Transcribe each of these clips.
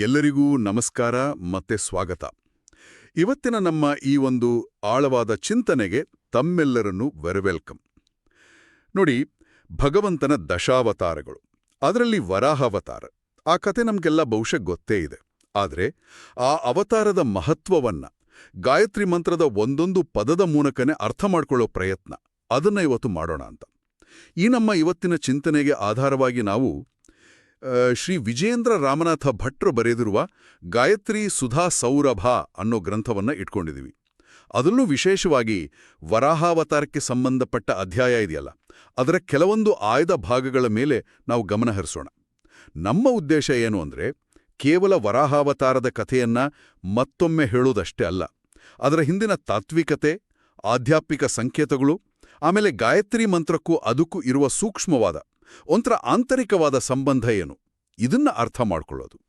ಎಲ್ಲರಿಗೂ ನಮಸ್ಕಾರ ಮತ್ತೆ ಸ್ವಾಗತ. ಇವತ್ತಿನ ನಮ್ಮ ಈ ಒಂದು ಆಳವಾದ ಚಿಂತನೆಗೆ ತಮ್ಮೆಲ್ಲರನ್ನು ವೆಲ್ಕಮ್ ನೋಡಿ, ಭಗವಂತನ ದಶಾವತಾರಗಳು, ಅದರಲ್ಲಿ ವರಾಹಾವತಾರ, ಆ ಕತೆ ನಮಗೆಲ್ಲ ಬಹುಶಃ ಗೊತ್ತೇ ಇದೆ. ಆದರೆ, ಆ ಅವತಾರದ ಮಹತ್ವವನ್ನ, ಗಾಯತ್ರಿ ಮಂತ್ರದ ಒಂದೊಂದು ಪದದ ಮೂಲಕನೇ ಅರ್ಥ ಮಾಡಿಕೊಳ್ಳೋ ಪ್ರಯತ್ನ, ಅದನ್ನ ಇವತ್ತು ಮಾಡೋಣ ಅಂತ. ಈ ನಮ್ಮ ಇವತ್ತಿನ ಚಿಂತನೆಗೆ ಆಧಾರವಾಗಿ ನಾವು ಶ್ರೀ ವಿಜೇಂದ್ರ ರಾಮನಾಥ ಭಟ್ರು ಬರೆದಿರುವ ಗಾಯತ್ರಿ ಸುಧಾ ಸೌರಭ ಅನ್ನೋ ಗ್ರಂಥವನ್ನ ಇಟ್ಕೊಂಡಿದ್ದೀವಿ ಅದರಲ್ಲೂ ವಿಶೇಷವಾಗಿ ವರಾಹಾವತಾರಕ್ಕೆ ಸಂಬಂಧಪಟ್ಟ ಅಧ್ಯಾಯ ಇದೆಯಲ್ಲ, ಅದರ ಕೆಲವೊಂದು ಆಯ್ದ ಭಾಗಗಳ ಮೇಲೆ ನಾವು ಗಮನ ಹರಿಸೋಣ. ನಮ್ಮ ಉದ್ದೇಶ ಏನು ಅಂದ್ರೆ, ಕೇವಲ ವರಾಹಾವತಾರದ ಕಥೆಯನ್ನ ಮತ್ತೊಮ್ಮೆ ಹೇಳೋದಷ್ಟೇ ಅಲ್ಲ, ಅದರ ಹಿಂದಿನ ತಾತ್ವಿಕತೆ, ಆಧ್ಯಾತ್ಮಿಕ ಸಂಕೇತಗಳು, ಆಮೇಲೆ ಗಾಯತ್ರಿ ಮಂತ್ರಕ್ಕೂ ಅದಕ್ಕೂ ಇರುವ ಸೂಕ್ಷ್ಮವಾದ ಒಂಥರ ಆಂತರಿಕವಾದ ಸಂಬಂಧ ಏನು? ಇದನ್ನ ಅರ್ಥ ಮಾಡ್ಕೊಳ್ಳೋದು.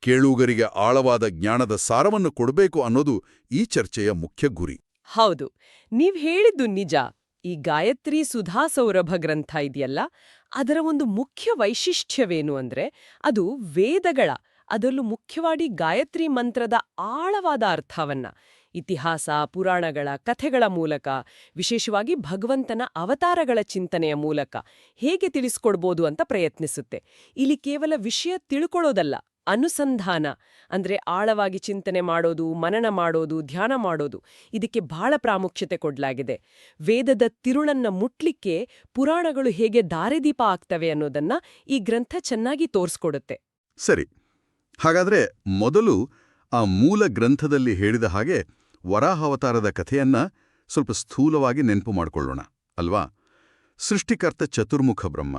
ಕೇಳುಗರಿಗೆ ಆಳವಾದ ಜ್ಞಾನದ ಸಾರವನ್ನು ಕೊಡಬೇಕು ಅನ್ನೋದು ಈ ಚರ್ಚೆಯ ಮುಖ್ಯ ಗುರಿ. ಹೌದು. ನೀವ್ ಹೇಳಿದ್ದು ನಿಜ. ಈ ಗಾಯತ್ರಿ ಸುಧಾ ಸೌರಭ ಗ್ರಂಥ ಇದೆಯಲ್ಲ? ಅದರ ಒಂದು ಮುಖ್ಯ ವೈಶಿಷ್ಟ್ಯವೇನು ಅಂದ್ರೆ, ಅದು ವೇದಗಳ, ಅದರಲ್ಲೂ ಮುಖ್ಯವಾಗಿ ಗಾಯತ್ರಿ ಮಂತ್ರದ ಆಳವಾದ ಅರ್ಥವನ್ನ. ಇತಿಹಾಸ, ಪುರಾಣಗಳ ಕಥೆಗಳ ಮೂಲಕ, ವಿಶೇಷವಾಗಿ ಭಗವಂತನ ಅವತಾರಗಳ ಚಿಂತನೆಯ ಮೂಲಕ ಹೇಗೆ ತಿಳಿಸ್ಕೊಡ್ಬೋದು ಅಂತ ಪ್ರಯತ್ನಿಸುತ್ತೆ. ಇಲ್ಲಿ ಕೇವಲ ವಿಷಯ ತಿಳ್ಕೊಳ್ಳೋದಲ್ಲ, ಅನುಸಂಧಾನ, ಅಂದ್ರೆ ಆಳವಾಗಿ ಚಿಂತನೆ ಮಾಡೋದು, ಮನನ ಮಾಡೋದು, ಧ್ಯಾನ ಮಾಡೋದು, ಇದಕ್ಕೆ ಬಹಳ ಪ್ರಾಮುಖ್ಯತೆ ಕೊಡಲಾಗಿದೆ. ವೇದದ ತಿರುಳನ್ನ ಮುಟ್ಲಿಕ್ಕೆ ಪುರಾಣಗಳು ಹೇಗೆ ದಾರಿದೀಪ ಆಗ್ತವೆ ಅನ್ನೋದನ್ನ ಈ ಗ್ರಂಥ ಚೆನ್ನಾಗಿ ತೋರಿಸ್ಕೊಡುತ್ತೆ. ಸರಿ, ಹಾಗಾದ್ರೆ ಮೊದಲು ಆ ಮೂಲ ಗ್ರಂಥದಲ್ಲಿ ಹೇಳಿದ ಹಾಗೆ ವರಾಹಾವತಾರದ ಕಥೆಯನ್ನ ಸ್ವಲ್ಪ ಸ್ಥೂಲವಾಗಿ ನೆನಪು ಮಾಡಿಕೊಳ್ಳೋಣ, ಅಲ್ವಾ? ಸೃಷ್ಟಿಕರ್ತ ಚತುರ್ಮುಖ ಬ್ರಹ್ಮ.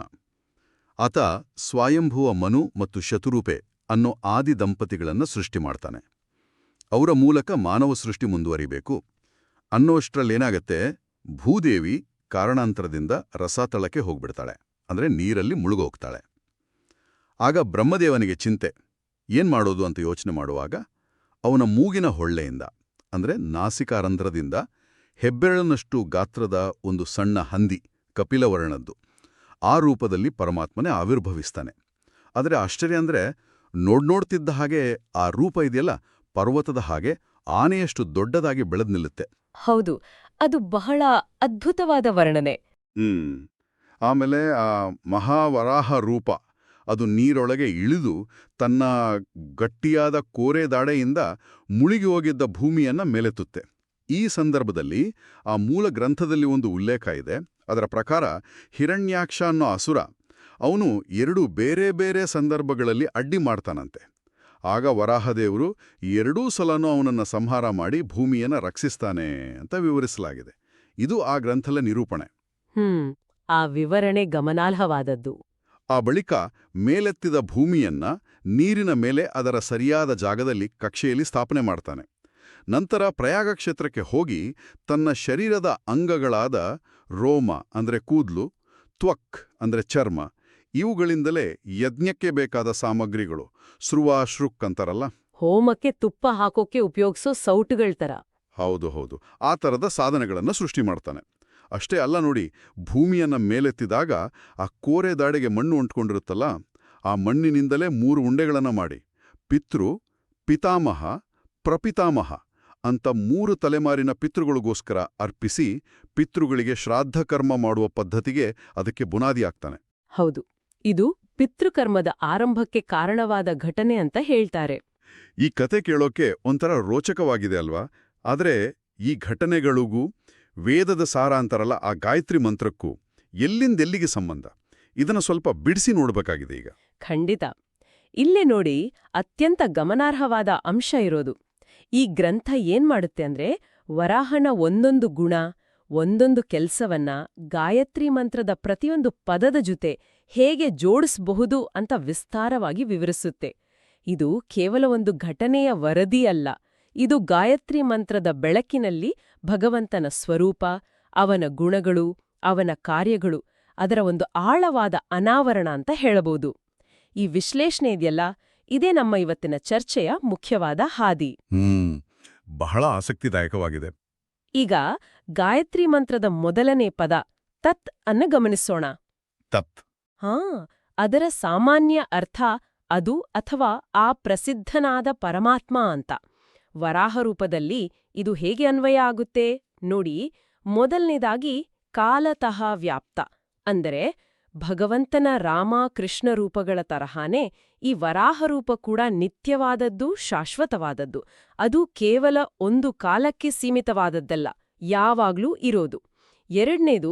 ಆತ ಸ್ವಯಂಭುವ ಮನು ಮತ್ತು ಶತುರೂಪೆ ಅನ್ನೋ ಆದಿ ದಂಪತಿಗಳನ್ನು ಸೃಷ್ಟಿ ಮಾಡ್ತಾನೆ. ಅವರ ಮೂಲಕ ಮಾನವ ಸೃಷ್ಟಿ ಮುಂದುವರಿಬೇಕು. ಅನ್ನೋಷ್ಟರಲ್ಲೇನಾಗತ್ತೆ ಭೂದೇವಿ ಕಾರಣಾಂತರದಿಂದ ರಸಾತಳಕ್ಕೆ ಹೋಗ್ಬಿಡ್ತಾಳೆ. ಅಂದ್ರೆ ನೀರಲ್ಲಿ ಮುಳುಗೋಗ್ತಾಳೆ. ಆಗ ಬ್ರಹ್ಮದೇವನಿಗೆ ಚಿಂತೆ ಏನ್ಮಾಡೋದು ಅಂತ ಯೋಚನೆ ಮಾಡುವಾಗ ಅವನ ಮೂಗಿನ ಹೊಳ್ಳೆಯಿಂದ. ಅಂದ್ರೆ ನಾಸಿಕಾರಂಧ್ರದಿಂದ ಹೆಬ್ಬೆರಳನಷ್ಟು ಗಾತ್ರದ ಒಂದು ಸಣ್ಣ ಹಂದಿ ಕಪಿಲವರ್ಣದ್ದು ಆ ರೂಪದಲ್ಲಿ ಪರಮಾತ್ಮನೇ ಆವಿರ್ಭವಿಸ್ತಾನೆ. ಆದರೆ ಆಶ್ಚರ್ಯ ಅಂದ್ರೆ ನೋಡ್ನೋಡ್ತಿದ್ದ ಹಾಗೆ ಆ ರೂಪ ಇದೆಯಲ್ಲ ಪರ್ವತದ ಹಾಗೆ ಆನೆಯಷ್ಟು ದೊಡ್ಡದಾಗಿ ಬೆಳೆದು ನಿಲ್ಲುತ್ತೆ. ಹೌದು ಅದು ಬಹಳ ಅದ್ಭುತವಾದ ವರ್ಣನೆ. ಹ್ಮ್. ಆಮೇಲೆ ಆ ಮಹಾವರಾಹ ರೂಪ ಅದು ನೀರೊಳಗೆ ಇಳಿದು ತನ್ನ ಗಟ್ಟಿಯಾದ ಕೋರೆ ದಾಡೆಯಿಂದ ಮುಳುಗಿ ಹೋಗಿದ್ದ ಭೂಮಿಯನ್ನು ಮೇಲೆತ್ತುತ್ತೆ. ಈ ಸಂದರ್ಭದಲ್ಲಿ ಆ ಮೂಲ ಗ್ರಂಥದಲ್ಲಿ ಒಂದು ಉಲ್ಲೇಖ ಇದೆ. ಅದರ ಪ್ರಕಾರ ಹಿರಣ್ಯಾಕ್ಷ ಅನ್ನೋ ಅಸುರ ಅವನು ಎರಡು ಬೇರೆ ಬೇರೆ ಸಂದರ್ಭಗಳಲ್ಲಿ ಅಡ್ಡಿ ಮಾಡ್ತಾನಂತೆ. ಆಗ ವರಾಹದೇವರು ಎರಡೂ ಸಲನೂ ಅವನನ್ನ ಸಂಹಾರ ಮಾಡಿ ಭೂಮಿಯನ್ನು ರಕ್ಷಿಸ್ತಾನೆ ಅಂತ ವಿವರಿಸಲಾಗಿದೆ. ಇದು ಆ ಗ್ರಂಥದ ನಿರೂಪಣೆ. ಆ ವಿವರಣೆ ಗಮನಾರ್ಹವಾದದ್ದು. ಆ ಬಳಿಕ ಮೇಲೆತ್ತಿದ ಭೂಮಿಯನ್ನ ನೀರಿನ ಮೇಲೆ ಅದರ ಸರಿಯಾದ ಜಾಗದಲ್ಲಿ ಕಕ್ಷೆಯಲ್ಲಿ ಸ್ಥಾಪನೆ ಮಾಡ್ತಾನೆ. ನಂತರ ಪ್ರಯಾಗ ಕ್ಷೇತ್ರಕ್ಕೆ ಹೋಗಿ ತನ್ನ ಶರೀರದ ಅಂಗಗಳಾದ ರೋಮ ಅಂದ್ರೆ ಕೂದಲು ತ್ವಕ್ ಅಂದ್ರೆ ಚರ್ಮ ಇವುಗಳಿಂದಲೇ ಯಜ್ಞಕ್ಕೆ ಬೇಕಾದ ಸಾಮಗ್ರಿಗಳು ಶೃಕ್ ಅಂತಾರಲ್ಲ? ಹೋಮಕ್ಕೆ ತುಪ್ಪ ಹಾಕೋಕೆ ಉಪಯೋಗಿಸೋ ಸೌಟುಗಳ ತರ. ಹೌದು ಹೌದು. ಆ ಥರದ ಸಾಧನೆಗಳನ್ನು ಸೃಷ್ಟಿ ಮಾಡ್ತಾನೆ. ಅಷ್ಟೇ ಅಲ್ಲ ನೋಡಿ ಭೂಮಿಯನ್ನು ಮೇಲೆತ್ತಿದಾಗ ಆ ಕೋರೆ ದಾಡೆಗೆ ಮಣ್ಣು ಉಂಟ್ಕೊಂಡಿರುತ್ತಲ್ಲ ಆ ಮಣ್ಣಿನಿಂದಲೇ ಮೂರು ಉಂಡೆಗಳನ್ನು ಮಾಡಿ. ಪಿತೃ ಪಿತಾಮಹ ಪ್ರಪಿತಾಮಹ ಅಂತ ಮೂರು ತಲೆಮಾರಿನ ಪಿತೃಗಳಿಗೋಸ್ಕರ ಅರ್ಪಿಸಿ ಪಿತೃಗಳಿಗೆ ಶ್ರಾದ್ದ ಕರ್ಮ ಮಾಡುವ ಪದ್ಧತಿಗೆ ಅದಕ್ಕೆ ಬುನಾದಿ ಆಗ್ತಾನೆ ಹೌದು ಇದು ಪಿತೃಕರ್ಮದ ಆರಂಭಕ್ಕೆ ಕಾರಣವಾದ ಘಟನೆ ಅಂತ ಹೇಳ್ತಾರೆ. ಈ ಕತೆ ಕೇಳೋಕೆ ಒಂಥರ ರೋಚಕವಾಗಿದೆ ಅಲ್ವಾ? ಆದರೆ ಈ ಘಟನೆಗಳಿಗೂ ವೇದದ ಸಾರ ಅಂತಾರಲ್ಲ ಆ ಗಾಯತ್ರಿ ಮಂತ್ರಕ್ಕೂ ಎಲ್ಲಿಂದೆಲ್ಲಿಗೆ ಸಂಬಂಧ? ಇದನ್ನ ಸ್ವಲ್ಪ ಬಿಡಿಸಿ ನೋಡಬೇಕಾಗಿದೆ ಈಗ. ಖಂಡಿತ. ಇಲ್ಲೇ ನೋಡಿ ಅತ್ಯಂತ ಗಮನಾರ್ಹವಾದ ಅಂಶ ಇರೋದು. ಈ ಗ್ರಂಥ ಏನ್ ಮಾಡುತ್ತೆ ಅಂದ್ರೆ ವರಾಹನ ಒಂದೊಂದು ಗುಣ, ಒಂದೊಂದು ಕೆಲಸವನ್ನ ಗಾಯತ್ರಿ ಮಂತ್ರದ ಪ್ರತಿಯೊಂದು ಪದದ ಜೊತೆ ಹೇಗೆ ಜೋಡಿಸಬಹುದು ಅಂತ ವಿಸ್ತಾರವಾಗಿ ವಿವರಿಸುತ್ತೆ. ಇದು ಕೇವಲ ಒಂದು ಘಟನೆಯ ವರದಿ ಅಲ್ಲ ಇದು ಗಾಯತ್ರಿ ಮಂತ್ರದ ಬೆಳಕಿನಲ್ಲಿ ಭಗವಂತನ ಸ್ವರೂಪ ಅವನ ಗುಣಗಳು ಅವನ ಕಾರ್ಯಗಳು ಅದರ ಒಂದು ಆಳವಾದ ಅನಾವರಣ ಅಂತ ಹೇಳಬಹುದು. ಈ ವಿಶ್ಲೇಷಣೆ ಇದೆಯಲ್ಲ ಇದೇ ನಮ್ಮ ಇವತ್ತಿನ ಚರ್ಚೆಯ ಮುಖ್ಯವಾದ ಹಾದಿ. ಬಹಳ ಆಸಕ್ತಿದಾಯಕವಾಗಿದೆ. ಈಗ ಗಾಯತ್ರಿ ಮಂತ್ರದ ಮೊದಲನೇ ಪದ ತತ್ ಅನ್ನು ಗಮನಿಸೋಣ. ತತ್. ಹಾ ಅದರ ಸಾಮಾನ್ಯ ಅರ್ಥ ಅದು ಅಥವಾ ಆ ಪ್ರಸಿದ್ಧನಾದ ಪರಮಾತ್ಮ ಅಂತ. ವರಾಹ ರೂಪದಲ್ಲಿ ಇದು ಹೇಗೆ ಅನ್ವಯ ಆಗುತ್ತೆ? ನೋಡಿ, ಮೊದಲನೇದಾಗಿ ಕಾಲತಃ ವ್ಯಾಪ್ತ, ಅಂದರೆ ಭಗವಂತನ ರಾಮ ಕೃಷ್ಣ ರೂಪಗಳ ತರಹಾನೇ ಈ ವರಾಹ ರೂಪ ಕೂಡ ನಿತ್ಯವಾದದ್ದು, ಶಾಶ್ವತವಾದದ್ದು. ಅದು ಕೇವಲ ಒಂದು ಕಾಲಕ್ಕೆ ಸೀಮಿತವಾದದ್ದಲ್ಲ, ಯಾವಾಗ್ಲೂ ಇರೋದು. ಎರಡನೇದು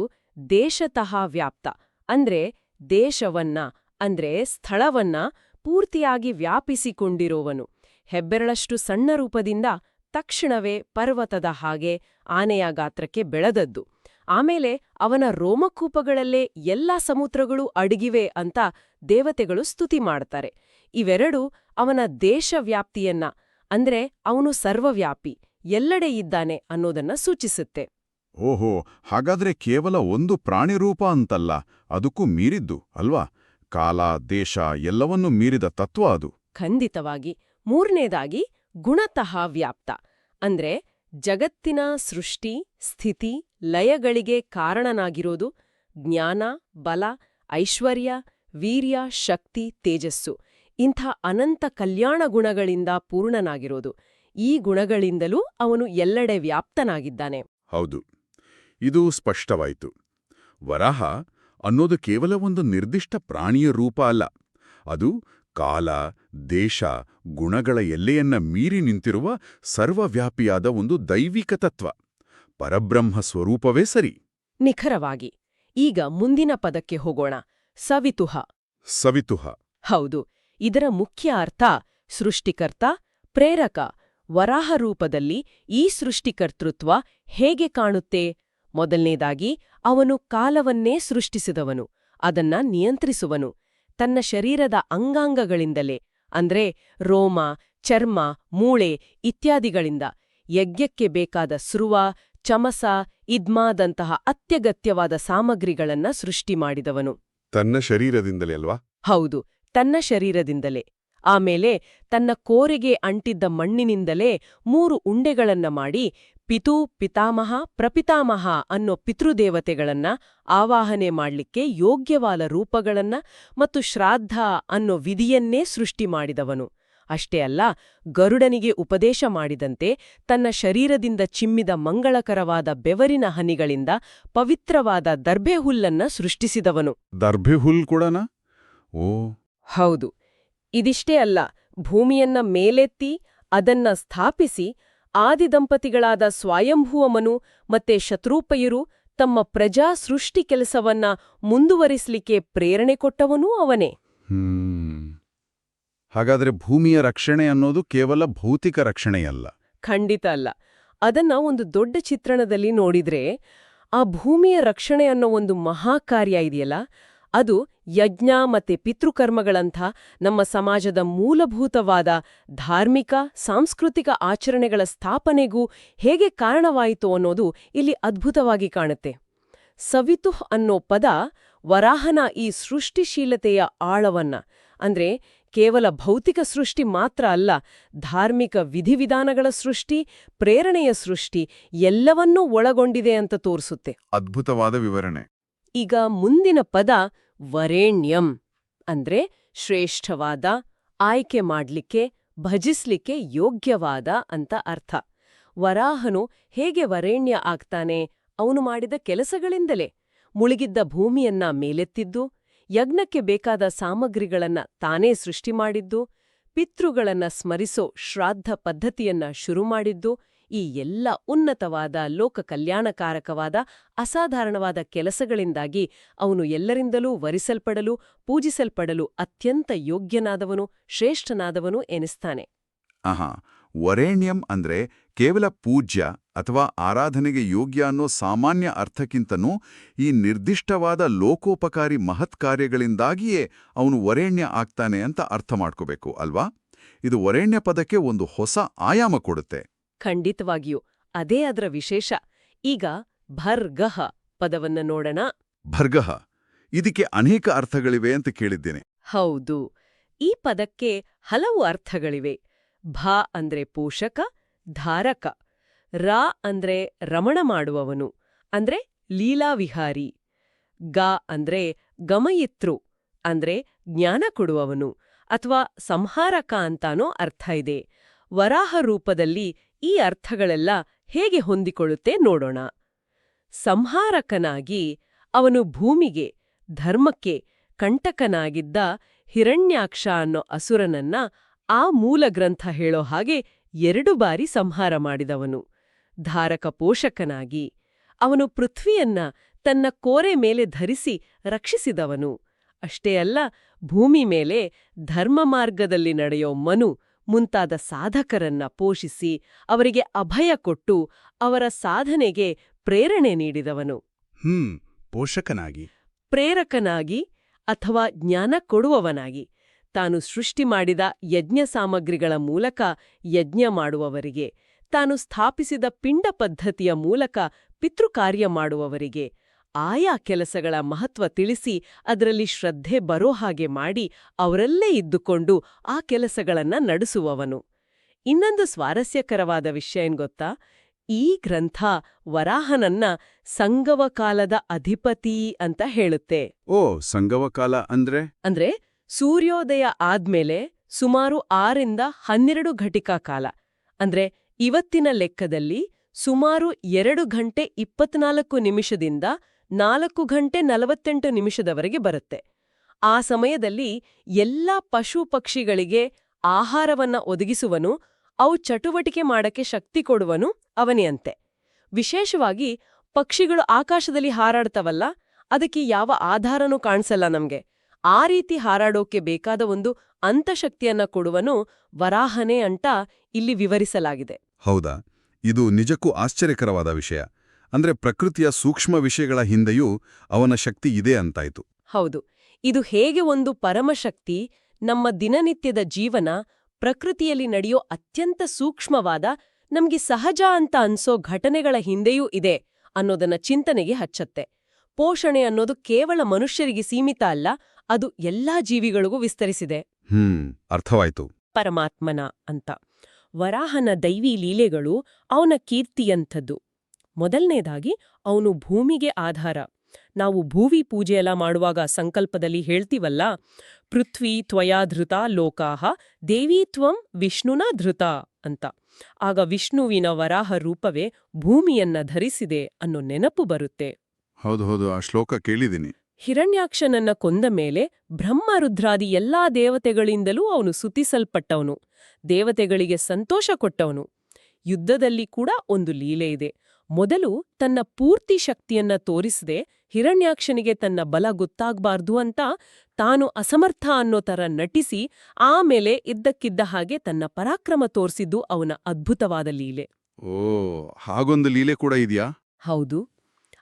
ದೇಶತಃ ವ್ಯಾಪ್ತ, ಅಂದ್ರೆ ದೇಶವನ್ನ, ಅಂದ್ರೆ ಸ್ಥಳವನ್ನ ಪೂರ್ತಿಯಾಗಿ ವ್ಯಾಪಿಸಿಕೊಂಡಿರೋವನು. ಹೆಬ್ಬೆರಳಷ್ಟು ಸಣ್ಣ ರೂಪದಿಂದ ತಕ್ಷಣವೇ ಪರ್ವತದ ಹಾಗೆ ಆನೆಯ ಗಾತ್ರಕ್ಕೆ ಬೆಳೆದದ್ದು. ಆಮೇಲೆ ಅವನ ರೋಮಕೂಪಗಳಲ್ಲೇ ಎಲ್ಲ ಸಮುದ್ರಗಳು ಅಡಗಿವೆ ಅಂತ ದೇವತೆಗಳು ಸ್ತುತಿ ಮಾಡ್ತಾರೆ. ಇವೆರಡು ಅವನ ದೇಶವ್ಯಾಪ್ತಿಯನ್ನ ಅಂದ್ರೆ ಅವನು ಸರ್ವವ್ಯಾಪಿ ಎಲ್ಲೆಡೆ ಇದ್ದಾನೆ ಅನ್ನೋದನ್ನ ಸೂಚಿಸುತ್ತೆ. ಓಹೋ ಹಾಗಾದ್ರೆ ಕೇವಲ ಒಂದು ಪ್ರಾಣಿ ರೂಪ ಅಂತಲ್ಲ ಅದಕ್ಕೂ ಮೀರಿದ್ದು ಅಲ್ವಾ? ಕಾಲ ದೇಶ ಎಲ್ಲವನ್ನೂ ಮೀರಿದ ತತ್ವ ಅದು. ಖಂಡಿತವಾಗಿ. ಮೂರನೇದಾಗಿ ಗುಣತಃ ವ್ಯಾಪ್ತ. ಅಂದ್ರೆ ಜಗತ್ತಿನ ಸೃಷ್ಟಿ, ಸ್ಥಿತಿ, ಲಯಗಳಿಗೆ ಕಾರಣನಾಗಿರೋದು ಜ್ಞಾನ, ಬಲ, ಐಶ್ವರ್ಯ, ವೀರ್ಯ, ಶಕ್ತಿ, ತೇಜಸ್ಸು. ಇಂಥ ಅನಂತ ಕಲ್ಯಾಣ ಗುಣಗಳಿಂದ ಪೂರ್ಣನಾಗಿರೋದು. ಈ ಗುಣಗಳಿಂದಲೂ ಅವನು ಎಲ್ಲೆಡೆ ವ್ಯಾಪ್ತನಾಗಿದ್ದಾನೆ. ಹೌದು. ಇದು ಸ್ಪಷ್ಟವಾಯಿತು. ವರಾಹ ಅನ್ನೋದು ಕೇವಲ ಒಂದು ನಿರ್ದಿಷ್ಟ ಪ್ರಾಣಿಯ ರೂಪ ಅಲ್ಲ. ಅದು ಕಾಲ ದೇಶ ಗುಣಗಳ ಎಲ್ಲೆಯನ್ನ ಮೀರಿ ನಿಂತಿರುವ ಸರ್ವವ್ಯಾಪಿಯಾದ ಒಂದು ದೈವಿಕ ತತ್ವ. ಪರಬ್ರಹ್ಮ ಸ್ವರೂಪವೇ ಸರಿ. ನಿಖರವಾಗಿ ಈಗ ಮುಂದಿನ ಪದಕ್ಕೆ ಹೋಗೋಣ. ಸವಿತುಹ. ಸವಿತುಹ. ಹೌದು ಇದರ ಮುಖ್ಯ ಅರ್ಥ ಸೃಷ್ಟಿಕರ್ತ ಪ್ರೇರಕ ವರಾಹ ರೂಪದಲ್ಲಿ ಈ ಸೃಷ್ಟಿಕರ್ತೃತ್ವ ಹೇಗೆ ಕಾಣುತ್ತೆ? ಮೊದಲನೇದಾಗಿ ಅವನು ಕಾಲವನ್ನೇ ಸೃಷ್ಟಿಸಿದವನು ಅದನ್ನ ನಿಯಂತ್ರಿಸುವನು ತನ್ನ ಶರೀರದ ಅಂಗಾಂಗಗಳಿಂದಲೇ. ಅಂದ್ರೆ ರೋಮ ಚರ್ಮ ಮೂಳೆ ಇತ್ಯಾದಿಗಳಿಂದ ಯಜ್ಞಕ್ಕೆ ಬೇಕಾದ ಸ್ರುವ ಚಮಸ ಇದ್ಮಾದಂತಹ ಅತ್ಯಗತ್ಯವಾದ ಸಾಮಗ್ರಿಗಳನ್ನ ಸೃಷ್ಟಿ ಮಾಡಿದವನು. ತನ್ನ ಶರೀರದಿಂದಲೇ ಅಲ್ವಾ? ಹೌದು ತನ್ನ ಶರೀರದಿಂದಲೇ. ಆಮೇಲೆ ತನ್ನ ಕೋರೆಗೆ ಅಂಟಿದ್ದ ಮಣ್ಣಿನಿಂದಲೇ ಮೂರು ಉಂಡೆಗಳನ್ನ ಮಾಡಿ ಪಿತು ಪಿತಾಮಹ ಪ್ರಪಿತಾಮಹ ಅನ್ನೋ ಪಿತೃದೇವತೆಗಳನ್ನ ಆವಾಹನೆ ಮಾಡ್ಲಿಕ್ಕೆ ಯೋಗ್ಯವಾದ ರೂಪಗಳನ್ನ ಮತ್ತು ಶ್ರಾದ್ದ ಅನ್ನೋ ವಿಧಿಯನ್ನೇ ಸೃಷ್ಟಿ ಮಾಡಿದವನು. ಅಷ್ಟೇ ಅಲ್ಲ ಗರುಡನಿಗೆ ಉಪದೇಶ ಮಾಡಿದಂತೆ ತನ್ನ ಶರೀರದಿಂದ ಚಿಮ್ಮಿದ ಮಂಗಳಕರವಾದ ಬೆವರಿನ ಹನಿಗಳಿಂದ ಪವಿತ್ರವಾದ ದರ್ಭೆ ಹುಲ್ಲನ್ನ ಸೃಷ್ಟಿಸಿದವನು. ದರ್ಭೆಹುಲ್ ಕೂಡನಾ? ಓ. ಹೌದು. ಇದಿಷ್ಟೇ ಅಲ್ಲ ಭೂಮಿಯನ್ನ ಮೇಲೆತ್ತಿ ಅದನ್ನ ಸ್ಥಾಪಿಸಿ ಆದಿದಂಪತಿಗಳಾದ ಸ್ವಾಯಂಭೂವಮನು ಮತ್ತೆ ಶತ್ರೂಪಯರು ತಮ್ಮ ಪ್ರಜಾ ಸೃಷ್ಟಿ ಕೆಲಸವನ್ನ ಮುಂದುವರಿಸಲಿಕ್ಕೆ ಪ್ರೇರಣೆ ಕೊಟ್ಟವನೂ ಅವನೇ. ಹಾಗಾದ್ರೆ ಭೂಮಿಯ ರಕ್ಷಣೆ ಅನ್ನೋದು ಕೇವಲ ಭೌತಿಕ ರಕ್ಷಣೆಯಲ್ಲ. ಖಂಡಿತ ಅಲ್ಲ. ಅದನ್ನ ಒಂದು ದೊಡ್ಡ ಚಿತ್ರಣದಲ್ಲಿ ನೋಡಿದ್ರೆ ಆ ಭೂಮಿಯ ರಕ್ಷಣೆ ಅನ್ನೋ ಒಂದು ಮಹಾಕಾರ್ಯ ಇದೆಯಲ್ಲ? ಅದು ಯಜ್ಞ ಮತ್ತೆ ಪಿತೃಕರ್ಮಗಳಂಥ ನಮ್ಮ ಸಮಾಜದ ಮೂಲಭೂತವಾದ ಧಾರ್ಮಿಕ ಸಾಂಸ್ಕೃತಿಕ ಆಚರಣೆಗಳ ಸ್ಥಾಪನೆಗೂ ಹೇಗೆ ಕಾರಣವಾಯಿತು ಅನ್ನೋದು ಇಲ್ಲಿ ಅದ್ಭುತವಾಗಿ ಕಾಣುತ್ತೆ. ಸವಿತುಹ್ ಅನ್ನೋ ಪದ ವರಾಹನ ಈ ಸೃಷ್ಟಿಶೀಲತೆಯ ಆಳವನ್ನ ಅಂದ್ರೆ ಕೇವಲ ಭೌತಿಕ ಸೃಷ್ಟಿ ಮಾತ್ರ ಅಲ್ಲ ಧಾರ್ಮಿಕ ವಿಧಿವಿಧಾನಗಳ ಸೃಷ್ಟಿ ಪ್ರೇರಣೆಯ ಸೃಷ್ಟಿ ಎಲ್ಲವನ್ನೂ ಒಳಗೊಂಡಿದೆ ಅಂತ ತೋರಿಸುತ್ತೆ. ಅದ್ಭುತವಾದ ವಿವರಣೆ. ಈಗ ಮುಂದಿನ ಪದ ವರೇಣ್ಯಂ ಅಂದ್ರೆ ಶ್ರೇಷ್ಠವಾದ, ಆಯ್ಕೆ ಮಾಡ್ಲಿಕ್ಕೆ, ಭಜಿಸ್ಲಿಕ್ಕೆ ಯೋಗ್ಯವಾದ ಅಂತ ಅರ್ಥ. ವರಾಹನು ಹೇಗೆ ವರೇಣ್ಯ ಆಗ್ತಾನೆ? ಅವನು ಮಾಡಿದ ಕೆಲಸಗಳಿಂದಲೇ. ಮುಳುಗಿದ್ದ ಭೂಮಿಯನ್ನ ಮೇಲೆತ್ತಿದ್ದು, ಯಜ್ಞಕ್ಕೆ ಬೇಕಾದ ಸಾಮಗ್ರಿಗಳನ್ನ ತಾನೇ ಸೃಷ್ಟಿ ಮಾಡಿದ್ದು, ಪಿತೃಗಳನ್ನ ಸ್ಮರಿಸೋ ಶ್ರಾದ್ದ ಪದ್ಧತಿಯನ್ನ ಶುರು ಮಾಡಿದ್ದು ಈ ಎಲ್ಲ ಉನ್ನತವಾದ ಲೋಕ ಕಲ್ಯಾಣಕಾರಕವಾದ ಅಸಾಧಾರಣವಾದ ಕೆಲಸಗಳಿಂದಾಗಿ ಅವನು ಎಲ್ಲರಿಂದಲೂ ವರಿಸಲ್ಪಡಲು, ಪೂಜಿಸಲ್ಪಡಲು ಅತ್ಯಂತ ಯೋಗ್ಯನಾದವನು, ಶ್ರೇಷ್ಠನಾದವನು ಎನಿಸ್ತಾನೆ. ಆಹಾ, ವರೇಣ್ಯಂ ಅಂದ್ರೆ ಕೇವಲ ಪೂಜ್ಯ ಅಥವಾ ಆರಾಧನೆಗೆ ಯೋಗ್ಯ ಅನ್ನೋ ಸಾಮಾನ್ಯ ಅರ್ಥಕ್ಕಿಂತನೂ ಈ ನಿರ್ದಿಷ್ಟವಾದ ಲೋಕೋಪಕಾರಿ ಮಹತ್ ಕಾರ್ಯಗಳಿಂದಾಗಿಯೇ ಅವನು ವರೇಣ್ಯ ಆಗ್ತಾನೆ ಅಂತ ಅರ್ಥ ಮಾಡ್ಕೋಬೇಕು, ಅಲ್ವಾ? ಇದು ವರೇಣ್ಯ ಪದಕ್ಕೆ ಒಂದು ಹೊಸ ಆಯಾಮ ಕೊಡುತ್ತೆ. ಖಂಡಿತವಾಗಿಯೂ ಅದೇ ಅದರ ವಿಶೇಷ. ಈಗ ಭರ್ಗಹ ಪದವನ್ನ ನೋಡೋಣ. ಭರ್ಗಹ ಇದಕ್ಕೆ ಅನೇಕ ಅರ್ಥಗಳಿವೆ ಅಂತ ಕೇಳಿದ್ದೇನೆ. ಹೌದು ಈ ಪದಕ್ಕೆ ಹಲವು ಅರ್ಥಗಳಿವೆ. ಭ ಅಂದ್ರೆ ಪೋಷಕ ಧಾರಕ. ರ ಅಂದ್ರೆ ರಮಣ ಮಾಡುವವನು ಅಂದ್ರೆ ಲೀಲಾವಿಹಾರಿ. ಗ ಅಂದ್ರೆ ಗಮಯಿತೃ ಅಂದ್ರೆ ಜ್ಞಾನ ಕೊಡುವವನು ಅಥವಾ ಸಂಹಾರಕ ಅಂತಾನೋ ಅರ್ಥ ಇದೆ. ವರಾಹ ರೂಪದಲ್ಲಿ ಈ ಅರ್ಥಗಳೆಲ್ಲ ಹೇಗೆ ಹೊಂದಿಕೊಳ್ಳುತ್ತೆ ನೋಡೋಣ. ಸಂಹಾರಕನಾಗಿ ಅವನು ಭೂಮಿಗೆ, ಧರ್ಮಕ್ಕೆ ಕಂಟಕನಾಗಿದ್ದ ಹಿರಣ್ಯಾಕ್ಷ ಅನ್ನೋ ಅಸುರನನ್ನ ಆ ಮೂಲ ಗ್ರಂಥ ಹೇಳೋ ಹಾಗೆ ಎರಡು ಬಾರಿ ಸಂಹಾರ ಮಾಡಿದವನು. ಧಾರಕ ಪೋಷಕನಾಗಿ ಅವನು ಪೃಥ್ವಿಯನ್ನ ತನ್ನ ಕೋರೆ ಮೇಲೆ ಧರಿಸಿ ರಕ್ಷಿಸಿದವನು. ಅಷ್ಟೇ ಅಲ್ಲ, ಭೂಮಿ ಮೇಲೆ ಧರ್ಮ ಮಾರ್ಗದಲ್ಲಿ ನಡೆಯೋ ಮನು ಮುಂತಾದ ಸಾಧಕರನ್ನ ಪೋಷಿಸಿ ಅವರಿಗೆ ಅಭಯ ಕೊಟ್ಟು ಅವರ ಸಾಧನೆಗೆ ಪ್ರೇರಣೆ ನೀಡಿದವನು. ಹ್ಮ್ ಪೋಷಕನಾಗಿ. ಪ್ರೇರಕನಾಗಿ ಅಥವಾ ಜ್ಞಾನ ಕೊಡುವವನಾಗಿ. ತಾನು ಸೃಷ್ಟಿ ಮಾಡಿದ ಯಜ್ಞ ಸಾಮಗ್ರಿಗಳ ಮೂಲಕ ಯಜ್ಞ ಮಾಡುವವರಿಗೆ ತಾನು ಸ್ಥಾಪಿಸಿದ ಪಿಂಡ ಪದ್ಧತಿಯ ಮೂಲಕ ಪಿತೃಕಾರ್ಯ ಮಾಡುವವರಿಗೆ ಆಯಾ ಕೆಲಸಗಳ ಮಹತ್ವ ತಿಳಿಸಿ ಅದರಲ್ಲಿ ಶ್ರದ್ಧೆ ಬರೋ ಹಾಗೆ ಮಾಡಿ ಅವರಲ್ಲೇ ಇದ್ದುಕೊಂಡು ಆ ಕೆಲಸಗಳನ್ನ ನಡೆಸುವವನು. ಇನ್ನೊಂದು ಸ್ವಾರಸ್ಯಕರವಾದ ವಿಷಯ ಏನ್ ಗೊತ್ತಾ? ಈ ಗ್ರಂಥ ವರಾಹನನ್ನ ಸಂಗವ ಕಾಲದ ಅಧಿಪತಿ ಅಂತ ಹೇಳುತ್ತೆ. ಓ ಸಂಗವಕಾಲ ಅಂದ್ರೆ? ಅಂದ್ರೆ ಸೂರ್ಯೋದಯ ಆದ್ಮೇಲೆ ಸುಮಾರು ಆರಿಂದ ಹನ್ನೆರಡು ಘಟಿಕಾ ಕಾಲ. ಅಂದ್ರೆ ಇವತ್ತಿನ ಲೆಕ್ಕದಲ್ಲಿ ಸುಮಾರು ಎರಡು ಗಂಟೆ ಇಪ್ಪತ್ನಾಲ್ಕು ನಿಮಿಷದಿಂದ ನಾಲ್ಕು ಗಂಟೆ ನಲವತ್ತೆಂಟು ನಿಮಿಷದವರೆಗೆ ಬರುತ್ತೆ. ಆ ಸಮಯದಲ್ಲಿ ಎಲ್ಲ ಪಶು ಪಕ್ಷಿಗಳಿಗೆ ಆಹಾರವನ್ನ ಒದಗಿಸುವನು, ಅವು ಚಟುವಟಿಕೆ ಮಾಡಕ್ಕೆ ಶಕ್ತಿ ಕೊಡುವನು ಅವನೇ ಅಂತೆ. ವಿಶೇಷವಾಗಿ ಪಕ್ಷಿಗಳು ಆಕಾಶದಲ್ಲಿ ಹಾರಾಡ್ತವಲ್ಲ, ಅದಕ್ಕೆ ಯಾವ ಆಧಾರನೂ ಕಾಣಿಸಲ್ಲ ನಮ್ಗೆ. ಆ ರೀತಿ ಹಾರಾಡೋಕೆ ಬೇಕಾದ ಒಂದು ಅಂತಶಕ್ತಿಯನ್ನ ಕೊಡುವನು ವರಾಹನೆ ಅಂತ ಇಲ್ಲಿ ವಿವರಿಸಲಾಗಿದೆ. ಹೌದಾ? ಇದು ನಿಜಕ್ಕೂ ಆಶ್ಚರ್ಯಕರವಾದ ವಿಷಯ. ಅಂದ್ರೆ ಪ್ರಕೃತಿಯ ಸೂಕ್ಷ್ಮ ವಿಷಯಗಳ ಹಿಂದೆಯೂ ಅವನ ಶಕ್ತಿ ಇದೆ ಅಂತಾಯ್ತು. ಹೌದು. ಇದು ಹೇಗೆ ಒಂದು ಪರಮಶಕ್ತಿ ನಮ್ಮ ದಿನನಿತ್ಯದ ಜೀವನ ಪ್ರಕೃತಿಯಲ್ಲಿ ನಡೆಯೋ ಅತ್ಯಂತ ಸೂಕ್ಷ್ಮವಾದ ನಮ್ಗೆ ಸಹಜ ಅಂತ ಅನ್ಸೋ ಘಟನೆಗಳ ಹಿಂದೆಯೂ ಇದೆ ಅನ್ನೋದನ್ನ ಚಿಂತನೆಗೆ ಹಚ್ಚತ್ತೆ. ಪೋಷಣೆ ಅನ್ನೋದು ಕೇವಲ ಮನುಷ್ಯರಿಗೆ ಸೀಮಿತ ಅಲ್ಲ ಅದು ಎಲ್ಲಾ ಜೀವಿಗಳಿಗೂ ವಿಸ್ತರಿಸಿದೆ. ಹ್ಮ್ ಅರ್ಥವಾಯ್ತು. ಪರಮಾತ್ಮನ ಅಂತ. ವರಾಹನ ದೈವಿ ಲೀಲೆಗಳು ಅವನ ಕೀರ್ತಿಯಂಥದ್ದು. ಮೊದಲನೇದಾಗಿ ಅವನು ಭೂಮಿಗೆ ಆಧಾರ. ನಾವು ಭೂವಿ ಪೂಜೆಯೆಲ್ಲ ಮಾಡುವಾಗ ಸಂಕಲ್ಪದಲ್ಲಿ ಹೇಳ್ತೀವಲ್ಲ ಪೃಥ್ವಿ ತ್ವಯಾ ಧೃತ ಲೋಕಾಹ ದೇವಿ ತ್ವಂ ವಿಷ್ಣುನ ಧೃತ ಅಂತ. ಆಗ ವಿಷ್ಣುವಿನ ವರಾಹ ರೂಪವೇ ಭೂಮಿಯನ್ನ ಧರಿಸಿದೆ ಅನ್ನೋ ನೆನಪು ಬರುತ್ತೆ. ಹೌದು ಹೌದು ಆ ಶ್ಲೋಕ ಕೇಳಿದ್ದೀನಿ. ಹಿರಣ್ಯಾಕ್ಷನನ್ನ ಕೊಂದ ಮೇಲೆ ಬ್ರಹ್ಮ ರುದ್ರಾದಿ ಎಲ್ಲಾ ದೇವತೆಗಳಿಂದಲೂ ಅವನು ಸುತಿಸಲ್ಪಟ್ಟವನು ದೇವತೆಗಳಿಗೆ ಸಂತೋಷ ಕೊಟ್ಟವನು. ಯುದ್ಧದಲ್ಲಿ ಕೂಡ ಒಂದು ಲೀಲೆ ಇದೆ. ಮೊದಲು ತನ್ನ ಪೂರ್ತಿ ಶಕ್ತಿಯನ್ನ ತೋರಿಸದೆ ಹಿರಣ್ಯಾಕ್ಷನಿಗೆ ತನ್ನ ಬಲ ಗೊತ್ತಾಗ್ಬಾರ್ದು ಅಂತ ತಾನು ಅಸಮರ್ಥ ಅನ್ನೋ ಥರ ನಟಿಸಿ ಆಮೇಲೆ ಇದ್ದಕ್ಕಿದ್ದ ಹಾಗೆ ತನ್ನ ಪರಾಕ್ರಮ ತೋರಿಸಿದ್ದು ಅವನ ಅದ್ಭುತವಾದ ಲೀಲೆ. ಓ ಹಾಗೊಂದು ಲೀಲೆ ಕೂಡ ಇದೆಯಾ? ಹೌದು.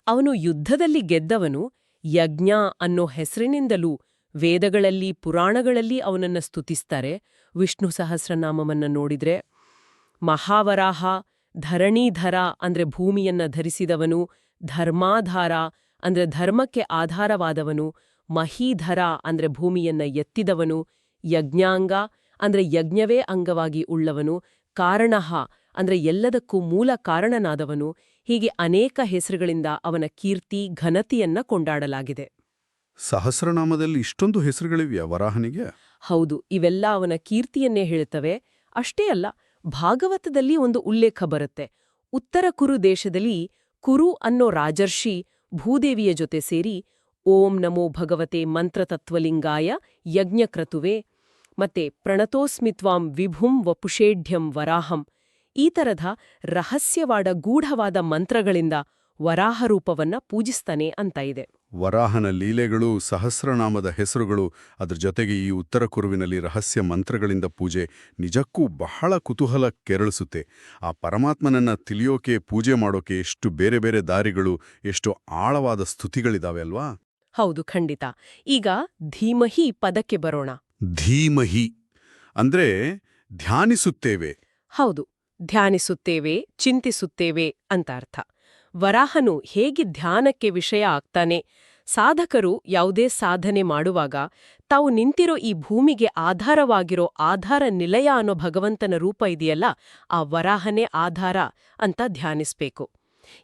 ಅವನು ಯುದ್ಧದಲ್ಲಿ ಗೆದ್ದವನು ಯಜ್ಞ ಅನ್ನೋ ಹೆಸರಿನಿಂದಲೂ ವೇದಗಳಲ್ಲಿ ಪುರಾಣಗಳಲ್ಲಿ ಅವನನ್ನ ಸ್ತುತಿಸ್ತಾರೆ. ವಿಷ್ಣು ಸಹಸ್ರನಾಮವನ್ನ ನೋಡಿದ್ರೆ ಮಹಾವರಾಹ ಧರಣೀಧರ ಅಂದ್ರೆ ಭೂಮಿಯನ್ನ ಧರಿಸಿದವನು ಧರ್ಮಾಧಾರ ಅಂದ್ರೆ ಧರ್ಮಕ್ಕೆ ಆಧಾರವಾದವನು ಮಹೀಧರ ಅಂದ್ರೆ ಭೂಮಿಯನ್ನ ಎತ್ತಿದವನು ಯಜ್ಞಾಂಗ ಅಂದ್ರೆ ಯಜ್ಞವೇ ಅಂಗವಾಗಿ ಉಳ್ಳವನು ಕಾರಣಃ ಅಂದ್ರೆ ಎಲ್ಲದಕ್ಕೂ ಮೂಲ ಕಾರಣನಾದವನು ಹೀಗೆ ಅನೇಕ ಹೆಸರುಗಳಿಂದ ಅವನ ಕೀರ್ತಿ ಘನತೆಯನ್ನ ಕೊಂಡಾಡಲಾಗಿದೆ. ಸಹಸ್ರನಾಮದಲ್ಲಿ ಇಷ್ಟೊಂದು ಹೆಸರುಗಳಿವೆಯಾ ವರಾಹನಿಗೆ? ಹೌದು ಇವೆಲ್ಲ ಅವನ ಕೀರ್ತಿಯನ್ನೇ ಹೇಳುತ್ತವೆ. ಅಷ್ಟೇ ಅಲ್ಲ ಭಾಗವತದಲ್ಲಿ ಒಂದು ಉಲ್ಲೇಖ ಬರುತ್ತೆ. ಉತ್ತರ ಕುರು ದೇಶದಲ್ಲಿ ಕುರು ಅನ್ನೋ ರಾಜರ್ಷಿ ಭೂದೇವಿಯ ಜೊತೆ ಸೇರಿ ಓಂ ನಮೋ ಭಗವತೆ ಮಂತ್ರತತ್ವಲಿಂಗಾಯ ಯಜ್ಞಕ್ರತುವೆ ಮತ್ತೆ ಪ್ರಣತೋಸ್ಮಿತ್ವಾಂ ವಿಭುಂ ವಪುಷೇಢ್ಯಂ ವರಾಹಂ ಈ ತರದ ರಹಸ್ಯವಾದ ಗೂಢವಾದ ಮಂತ್ರಗಳಿಂದ ವರಾಹರೂಪವನ್ನ ಪೂಜಿಸ್ತಾನೆ ಅಂತ ಇದೆ. ವರಾಹನ ಲೀಲೆಗಳು ಸಹಸ್ರನಾಮದ ಹೆಸರುಗಳು ಅದರ ಜೊತೆಗೆ ಈ ಉತ್ತರ ಕುರುವಿನಲ್ಲಿ ರಹಸ್ಯ ಮಂತ್ರಗಳಿಂದ ಪೂಜೆ ನಿಜಕ್ಕೂ ಬಹಳ ಕುತೂಹಲ ಕೆರಳಿಸುತ್ತೆ. ಆ ಪರಮಾತ್ಮನನ್ನ ತಿಳಿಯೋಕೆ ಪೂಜೆ ಮಾಡೋಕೆ ಎಷ್ಟು ಬೇರೆ ಬೇರೆ ದಾರಿಗಳು ಎಷ್ಟು ಆಳವಾದ ಸ್ತುತಿಗಳಿದಾವೆ ಅಲ್ವಾ? ಹೌದು ಖಂಡಿತ. ಈಗ ಧೀಮಹಿ ಪದಕ್ಕೆ ಬರೋಣ. ಧೀಮಹಿ. ಅಂದ್ರೆ ಧ್ಯಾನಿಸುತ್ತೇವೆ. ಹೌದು ಧ್ಯಾನಿಸುತ್ತೇವೆ ಚಿಂತಿಸುತ್ತೇವೆ ಅಂತ ಅರ್ಥ. ವರಾಹನು ಹೇಗೆ ಧ್ಯಾನಕ್ಕೆ ವಿಷಯ ಆಗ್ತಾನೆ? ಸಾಧಕರು ಯಾವುದೇ ಸಾಧನೆ ಮಾಡುವಾಗ ತಾವು ನಿಂತಿರೋ ಈ ಭೂಮಿಗೆ ಆಧಾರವಾಗಿರೋ ಆಧಾರ ನಿಲಯ ಅನ್ನೋ ಭಗವಂತನ ರೂಪ ಇದೆಯಲ್ಲ, ಆ ವರಾಹನೇ ಆಧಾರ ಅಂತ ಧ್ಯಾನಿಸ್ಬೇಕು.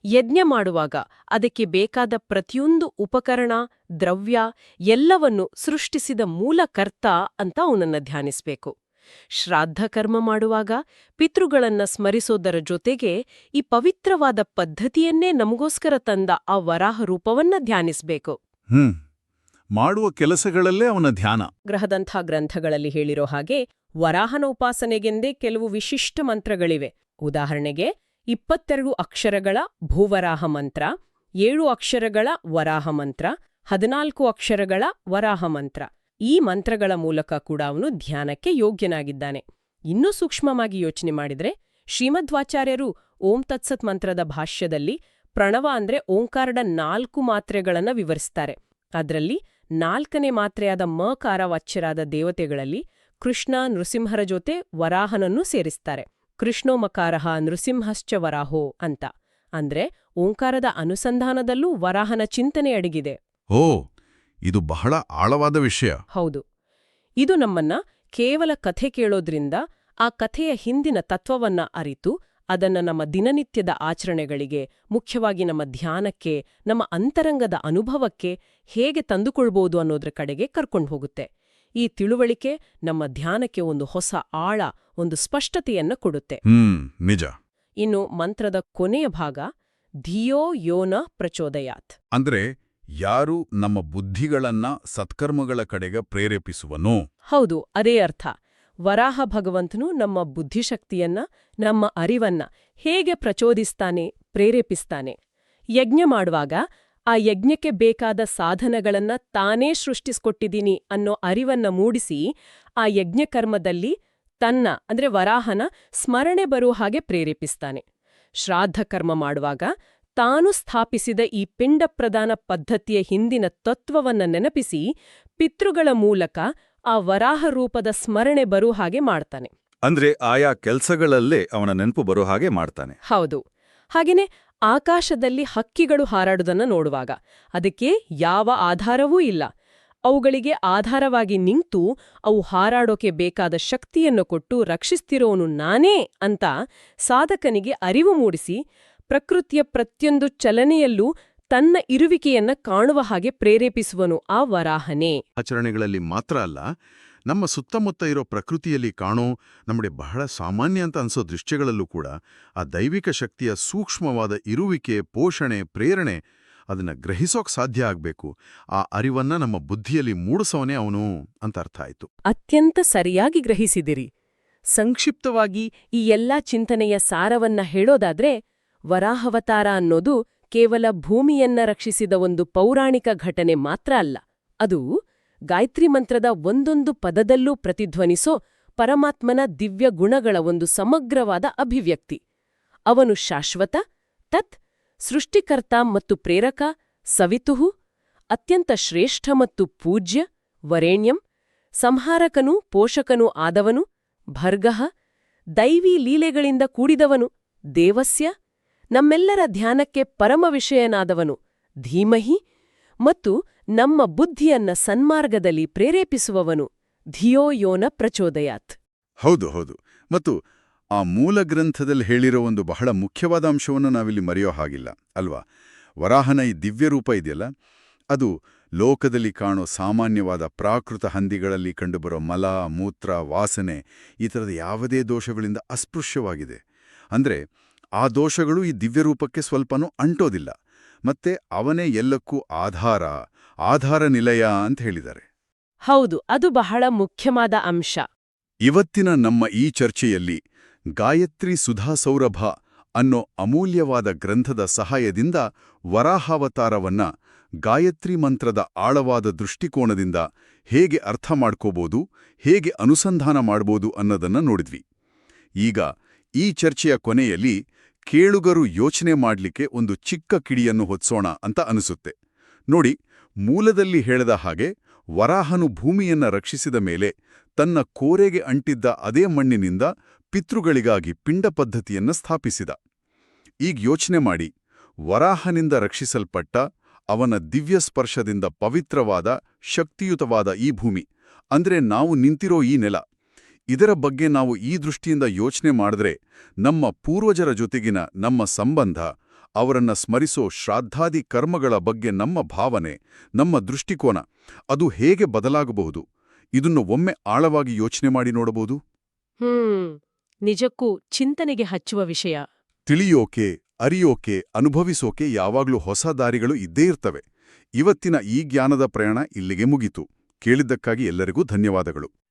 ಯಜ್ಞ ಮಾಡುವಾಗ ಅದಕ್ಕೆ ಬೇಕಾದ ಪ್ರತಿಯೊಂದು ಉಪಕರಣ, ದ್ರವ್ಯ ಎಲ್ಲವನ್ನು ಸೃಷ್ಟಿಸಿದ ಮೂಲಕರ್ತ ಅಂತ ಅವನನ್ನು ಧ್ಯಾನಿಸ್ಬೇಕು. ಶ್ರಾದ್ದ ಕರ್ಮ ಮಾಡುವಾಗ ಪಿತೃಗಳನ್ನ ಸ್ಮರಿಸೋದರ ಜೊತೆಗೆ ಈ ಪವಿತ್ರವಾದ ಪದ್ಧತಿಯನ್ನೇ ನಮಗೋಸ್ಕರ ತಂದ ಆ ವರಾಹ ರೂಪವನ್ನ ಧ್ಯಾನಿಸ್ಬೇಕು. ಹ್ಮ್. ಮಾಡುವ ಕೆಲಸಗಳಲ್ಲೇ ಅವನ ಧ್ಯಾನ. ಗ್ರಹದಂಥ ಗ್ರಂಥಗಳಲ್ಲಿ ಹೇಳಿರೋ ಹಾಗೆ ವರಾಹನ ಉಪಾಸನೆಗೆಂದೇ ಕೆಲವು ವಿಶಿಷ್ಟ ಮಂತ್ರಗಳಿವೆ. ಉದಾಹರಣೆಗೆ ಇಪ್ಪತ್ತೆರಡು ಅಕ್ಷರಗಳ ಭೂವರಾಹ ಮಂತ್ರ ಏಳು ಅಕ್ಷರಗಳ ವರಾಹ ಮಂತ್ರ ಹದಿನಾಲ್ಕು ಅಕ್ಷರಗಳ ವರಾಹ ಮಂತ್ರ. ಈ ಮಂತ್ರಗಳ ಮೂಲಕ ಕೂಡ ಅವನು ಧ್ಯಾನಕ್ಕೆ ಯೋಗ್ಯನಾಗಿದ್ದಾನೆ. ಇನ್ನೂ ಸೂಕ್ಷ್ಮವಾಗಿ ಯೋಚನೆ ಮಾಡಿದ್ರೆ ಶ್ರೀಮಧ್ವಾಚಾರ್ಯರು ಓಂ ತತ್ಸತ್ ಮಂತ್ರದ ಭಾಷ್ಯದಲ್ಲಿ ಪ್ರಣವ ಅಂದ್ರೆ ಓಂಕಾರದ ನಾಲ್ಕು ಮಾತ್ರೆಗಳನ್ನ ವಿವರಿಸ್ತಾರೆ. ಅದರಲ್ಲಿ ನಾಲ್ಕನೇ ಮಾತ್ರೆಯಾದ ಮಕಾರ ವಾಚ್ಯರಾದ ದೇವತೆಗಳಲ್ಲಿ ಕೃಷ್ಣ ನೃಸಿಂಹರ ಜೊತೆ ವರಾಹನನ್ನು ಸೇರಿಸ್ತಾರೆ. ಕೃಷ್ಣೋ ಮಕಾರಹ ನೃಸಿಂಹಶ್ಚ ವರಾಹೋ ಅಂತ. ಅಂದ್ರೆ ಓಂಕಾರದ ಅನುಸಂಧಾನದಲ್ಲೂ ವರಾಹನ ಚಿಂತನೆ ಅಡಗಿದೆ. ಓ ಇದು ಬಹಳ ಆಳವಾದ ವಿಷಯ. ಹೌದು. ಇದು ನಮ್ಮನ್ನ ಕೇವಲ ಕಥೆ ಕೇಳೋದ್ರಿಂದ ಆ ಕಥೆಯ ಹಿಂದಿನ ತತ್ವವನ್ನ ಅರಿತು ಅದನ್ನ ನಮ್ಮ ದಿನನಿತ್ಯದ ಆಚರಣೆಗಳಿಗೆ ಮುಖ್ಯವಾಗಿ ನಮ್ಮ ಧ್ಯಾನಕ್ಕೆ ನಮ್ಮ ಅಂತರಂಗದ ಅನುಭವಕ್ಕೆ ಹೇಗೆ ತಂದುಕೊಳ್ಬೋದು ಅನ್ನೋದ್ರ ಕಡೆಗೆ ಕರ್ಕೊಂಡು ಹೋಗುತ್ತೆ. ಈ ತಿಳುವಳಿಕೆ ನಮ್ಮ ಧ್ಯಾನಕ್ಕೆ ಒಂದು ಹೊಸ ಆಳ ಒಂದು ಸ್ಪಷ್ಟತೆಯನ್ನು ಕೊಡುತ್ತೆ. ನಿಜ. ಇನ್ನು ಮಂತ್ರದ ಕೊನೆಯ ಭಾಗ ಧಿಯೋ ಯೋನ ಪ್ರಚೋದಯಾತ್. ಅಂದ್ರೆ ಯಾರು ನಮ್ಮ ಬುದ್ಧಿಗಳನ್ನ ಸತ್ಕರ್ಮಗಳ ಕಡೆಗೆ ಪ್ರೇರೇಪಿಸುವನೋ? ಹೌದು, ಅದೇ ಅರ್ಥ. ವರಾಹ ಭಗವಂತನು ನಮ್ಮ ಬುದ್ಧಿಶಕ್ತಿಯನ್ನ, ನಮ್ಮ ಅರಿವನ್ನ ಹೇಗೆ ಪ್ರಚೋದಿಸ್ತಾನೆ, ಪ್ರೇರೇಪಿಸ್ತಾನೆ. ಯಜ್ಞ ಮಾಡುವಾಗ ಆ ಯಜ್ಞಕ್ಕೆ ಬೇಕಾದ ಸಾಧನಗಳನ್ನ ತಾನೇ ಸೃಷ್ಟಿಸ್ಕೊಟ್ಟಿದ್ದೀನಿ ಅನ್ನೋ ಅರಿವನ್ನ ಮೂಡಿಸಿ ಆ ಯಜ್ಞಕರ್ಮದಲ್ಲಿ ತನ್ನ, ಅಂದ್ರೆ ವರಾಹನ ಸ್ಮರಣೆ ಬರುವ ಹಾಗೆ ಪ್ರೇರೇಪಿಸ್ತಾನೆ. ಶ್ರಾದ್ದ ಕರ್ಮ ಮಾಡುವಾಗ ತಾನು ಸ್ಥಾಪಿಸಿದ ಈ ಪಿಂಡ ಪ್ರದಾನ ಪದ್ಧತಿಯ ಹಿಂದಿನ ತತ್ವವನ್ನ ನೆನಪಿಸಿ ಪಿತೃಗಳ ಮೂಲಕ ಆ ವರಾಹ ರೂಪದ ಸ್ಮರಣೆ ಬರೋ ಹಾಗೆ ಮಾಡ್ತಾನೆ. ಅಂದ್ರೆ ಆಯಾ ಕೆಲ್ಸಗಳಲ್ಲೇ ಅವನ ನೆನಪು ಬರೋ ಹಾಗೆ ಮಾಡ್ತಾನೆ. ಹೌದು. ಹಾಗೇನೆ ಆಕಾಶದಲ್ಲಿ ಹಕ್ಕಿಗಳು ಹಾರಾಡುವುದನ್ನು ನೋಡುವಾಗ ಅದಕ್ಕೆ ಯಾವ ಆಧಾರವೂ ಇಲ್ಲ. ಅವುಗಳಿಗೆ ಆಧಾರವಾಗಿ ನಿಂತು ಅವು ಹಾರಾಡೋಕೆ ಬೇಕಾದ ಶಕ್ತಿಯನ್ನು ಕೊಟ್ಟು ರಕ್ಷಿಸ್ತಿರೋನು ನಾನೇ ಅಂತ ಸಾಧಕನಿಗೆ ಅರಿವು ಮೂಡಿಸಿ ಪ್ರಕೃತಿಯ ಪ್ರತಿಯೊಂದು ಚಲನೆಯಲ್ಲೂ ತನ್ನ ಇರುವಿಕೆಯನ್ನ ಕಾಣುವ ಹಾಗೆ ಪ್ರೇರೇಪಿಸುವನು ಆ ವರಾಹನೆ. ಆಚರಣೆಗಳಲ್ಲಿ ಮಾತ್ರ ಅಲ್ಲ ನಮ್ಮ ಸುತ್ತಮುತ್ತ ಇರೋ ಪ್ರಕೃತಿಯಲ್ಲಿ ಕಾಣೋ ನಮಗೆ ಬಹಳ ಸಾಮಾನ್ಯ ಅಂತ ಅನ್ಸೋ ದೃಶ್ಯಗಳಲ್ಲೂ ಕೂಡ ಆ ದೈವಿಕ ಶಕ್ತಿಯ ಸೂಕ್ಷ್ಮವಾದ ಇರುವಿಕೆ ಪೋಷಣೆ ಪ್ರೇರಣೆ ಅದನ್ನ ಗ್ರಹಿಸೋಕ್ ಸಾಧ್ಯ ಆಗ್ಬೇಕು. ಆ ಅರಿವನ್ನ ನಮ್ಮ ಬುದ್ಧಿಯಲ್ಲಿ ಮೂಡಿಸೋನೇ ಅವನು ಅಂತ ಅರ್ಥ ಆಯ್ತು. ಅತ್ಯಂತ ಸರಿಯಾಗಿ ಗ್ರಹಿಸಿದಿರಿ. ಸಂಕ್ಷಿಪ್ತವಾಗಿ ಈ ಎಲ್ಲಾ ಚಿಂತನೆಯ ಸಾರವನ್ನ ಹೇಳೋದಾದ್ರೆ ವರಾಹವತಾರ ಅನ್ನೋದು ಕೇವಲ ಭೂಮಿಯನ್ನ ರಕ್ಷಿಸಿದ ಒಂದು ಪೌರಾಣಿಕ ಘಟನೆ ಮಾತ್ರ ಅಲ್ಲ, ಅದು ಗಾಯತ್ರಿ ಮಂತ್ರದ ಒಂದೊಂದು ಪದದಲ್ಲೂ ಪ್ರತಿಧ್ವನಿಸೋ ಪರಮಾತ್ಮನ ದಿವ್ಯ ಗುಣಗಳ ಒಂದು ಸಮಗ್ರವಾದ ಅಭಿವ್ಯಕ್ತಿ. ಅವನು ಶಾಶ್ವತ, ತತ್, ಸೃಷ್ಟಿಕರ್ತ ಮತ್ತು ಪ್ರೇರಕ, ಸವಿತುಹು, ಅತ್ಯಂತ ಶ್ರೇಷ್ಠ ಮತ್ತು ಪೂಜ್ಯ, ವರೇಣ್ಯಂ, ಸಂಹಾರಕನೂ ಪೋಷಕನೂ ಆದವನು, ಭರ್ಗಃ, ದೈವೀ ಲೀಲೆಗಳಿಂದ ಕೂಡಿದವನು, ದೇವಸ್ಯ ನಮ್ಮೆಲ್ಲರ ಧ್ಯಾನಕ್ಕೆ ಪರಮ ವಿಷಯನಾದವನು ಧೀಮಹಿ ಮತ್ತು ನಮ್ಮ ಬುದ್ಧಿಯನ್ನ ಸನ್ಮಾರ್ಗದಲ್ಲಿ ಪ್ರೇರೇಪಿಸುವವನು ಧಿಯೋ ಯೋನ ಪ್ರಚೋದಯಾತ್. ಹೌದು ಹೌದು. ಮತ್ತು ಆ ಮೂಲ ಗ್ರಂಥದಲ್ಲಿ ಹೇಳಿರೋ ಒಂದು ಬಹಳ ಮುಖ್ಯವಾದ ಅಂಶವನ್ನು ನಾವಿಲ್ಲಿ ಮರೆಯೋ ಹಾಗಿಲ್ಲ, ಅಲ್ವಾ? ವರಾಹನ ಈ ದಿವ್ಯರೂಪ ಇದೆಯಲ್ಲ? ಅದು ಲೋಕದಲ್ಲಿ ಕಾಣೋ ಸಾಮಾನ್ಯವಾದ ಪ್ರಾಕೃತ ಹಂದಿಗಳಲ್ಲಿ ಕಂಡುಬರೋ ಮಲ, ಮೂತ್ರ, ವಾಸನೆ ಈ ಥರದ ಯಾವುದೇ ದೋಷಗಳಿಂದ ಅಸ್ಪೃಶ್ಯವಾಗಿದೆ. ಅಂದ್ರೆ ಆ ದೋಷಗಳು ಈ ದಿವ್ಯರೂಪಕ್ಕೆ ಸ್ವಲ್ಪನೂ ಅಂಟೋದಿಲ್ಲ. ಮತ್ತೆ ಅವನೇ ಎಲ್ಲಕ್ಕೂ ಆಧಾರ ಆಧಾರ ನಿಲಯ ಅಂತ ಹೇಳಿದ್ದಾರೆ. ಹೌದು ಅದು ಬಹಳ ಮುಖ್ಯವಾದ ಅಂಶ. ಇವತ್ತಿನ ನಮ್ಮ ಈ ಚರ್ಚೆಯಲ್ಲಿ ಗಾಯತ್ರಿ ಸುಧಾ ಸೌರಭ ಅನ್ನೋ ಅಮೂಲ್ಯವಾದ ಗ್ರಂಥದ ಸಹಾಯದಿಂದ ವರಾಹಾವತಾರವನ್ನ ಗಾಯತ್ರಿ ಮಂತ್ರದ ಆಳವಾದ ದೃಷ್ಟಿಕೋನದಿಂದ ಹೇಗೆ ಅರ್ಥ ಮಾಡ್ಕೋಬೋದು ಹೇಗೆ ಅನುಸಂಧಾನ ಮಾಡ್ಬೋದು ಅನ್ನೋದನ್ನ ನೋಡಿದ್ವಿ. ಈಗ ಈ ಚರ್ಚೆಯ ಕೊನೆಯಲ್ಲಿ ಕೇಳುಗರು ಯೋಚನೆ ಮಾಡಲಿಕ್ಕೆ ಒಂದು ಚಿಕ್ಕ ಕಿಡಿಯನ್ನು ಹೊತ್ಸೋಣ ಅಂತ ಅನಿಸುತ್ತೆ. ನೋಡಿ, ಮೂಲದಲ್ಲಿ ಹೇಳದ ಹಾಗೆ ವರಾಹನು ಭೂಮಿಯನ್ನ ರಕ್ಷಿಸಿದ ಮೇಲೆ ತನ್ನ ಕೋರೆಗೆ ಅಂಟಿದ್ದ ಅದೇ ಮಣ್ಣಿನಿಂದ ಪಿತೃಗಳಿಗಾಗಿ ಪಿಂಡ ಪದ್ಧತಿಯನ್ನ ಸ್ಥಾಪಿಸಿದ. ಈಗ ಯೋಚನೆ ಮಾಡಿ, ವರಾಹನಿಂದ ರಕ್ಷಿಸಲ್ಪಟ್ಟ ಅವನ ದಿವ್ಯ ಸ್ಪರ್ಶದಿಂದ ಪವಿತ್ರವಾದ ಶಕ್ತಿಯುತವಾದ ಈ ಭೂಮಿ, ಅಂದ್ರೆ ನಾವು ನಿಂತಿರೋ ಈ ನೆಲ ಇದರ ಬಗ್ಗೆ ನಾವು ಈ ದೃಷ್ಟಿಯಿಂದ ಯೋಚನೆ ಮಾಡಿದ್ರೆ ನಮ್ಮ ಪೂರ್ವಜರ ಜೊತೆಗಿನ ನಮ್ಮ ಸಂಬಂಧ ಅವರನ್ನ ಸ್ಮರಿಸೋ ಶ್ರಾದ್ದಾದಿ ಕರ್ಮಗಳ ಬಗ್ಗೆ ನಮ್ಮ ಭಾವನೆ ನಮ್ಮ ದೃಷ್ಟಿಕೋನ ಅದು ಹೇಗೆ ಬದಲಾಗಬಹುದು? ಇದನ್ನು ಒಮ್ಮೆ ಆಳವಾಗಿ ಯೋಚನೆ ಮಾಡಿ ನೋಡಬಹುದು? ಹ್ಮ್ ನಿಜಕ್ಕೂ ಚಿಂತನೆಗೆ ಹಚ್ಚುವ ವಿಷಯ. ತಿಳಿಯೋಕೆ ಅರಿಯೋಕೆ ಅನುಭವಿಸೋಕೆ ಯಾವಾಗ್ಲೂ ಹೊಸ ದಾರಿಗಳು ಇದ್ದೇ ಇರ್ತವೆ. ಇವತ್ತಿನ ಈ ಜ್ಞಾನದ ಪ್ರಯಾಣ ಇಲ್ಲಿಗೆ ಮುಗಿತು. ಕೇಳಿದ್ದಕ್ಕಾಗಿ ಎಲ್ಲರಿಗೂ ಧನ್ಯವಾದಗಳು.